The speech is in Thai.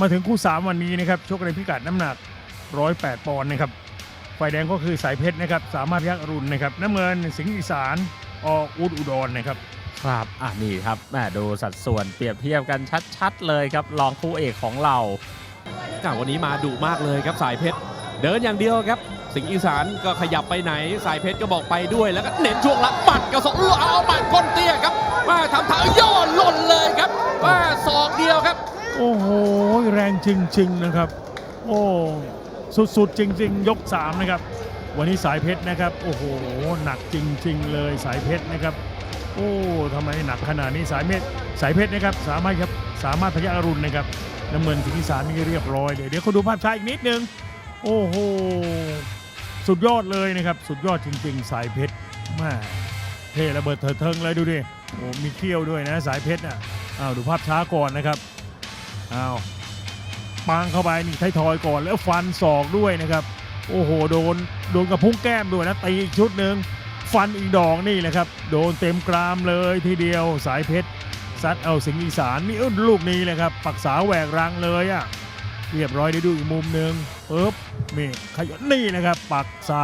มาถึงคู่ 3 วันนี้นะครับชกในพิกัดน้ำหนัก 108 ปอนด์นะครับฝ่ายแดงก็คือสายเพชรนะครับสามารถยักษ์อรุณนะครับน้ำเงินสิงห์อีสานออุดอุดรนะครับครับอะนี่ครับแม่ดูสัดส่วนเปรียบเทียบกันชัดๆ เลยครับรองคู่เอกของเราอะวันนี้มาดุมากเลยครับสายเพชรเดินอย่างเดียวครับ สิงห์อีสานก็ขยับไปไหน สายเพชรก็บอกไปด้วยแล้วก็เน้นช่วงหลังปัดกระสอบเอาปัดก้นเตี้ยครับมาทำทางย่อหล่นเลยครับมาศอกเดียวครับ โอ้โห แรงจริง ๆ นะครับ โอ้สุด ๆ จริง ๆ ยก 3 นะครับ วันนี้สายเพชรนะครับ โอ้โห หนักจริง ๆ เลยสายเพชรนะครับ โอ้ทำไมหนักขนาดนี้สายเพชรสายเพชรนะครับ สามารถครับสามารถพยักอรุณนะครับน้ำเงินสิงห์อีสานนี่เรียบร้อยเดี๋ยวเดี๋ยวเขาดูภาพช้าอีกนิดนึง โอ้โห สุดยอดเลยนะครับ สุดยอดจริง ๆ สายเพชรแมาเท่ระเบิดเถิดเทิงเลยดูดิโอ้มีเขี้ยวด้วยนะสายเพชรอะอ้าวดูภาพช้าก่อนนะครับอ้าว ปังเข้าไปนี่ไทยทอยก่อนแล้วฟันศอกด้วยนะครับ โอ้โหโดนโดนกระพุ้งแก้มด้วยนะตีอีกชุดหนึ่งฟันอีกดอกนี่แหละครับ โดนเต็มกรามเลยทีเดียวสายเพชรซัดเอาสิงห์อีสานนี่เอ้นลูกนี้เลยครับปักษาแหวกรังเลยอะ่ะเรียบร้อยได้ดูอีกมุมหนึ่งปึ๊บนี่ขยันนี่นะครับ ปักษา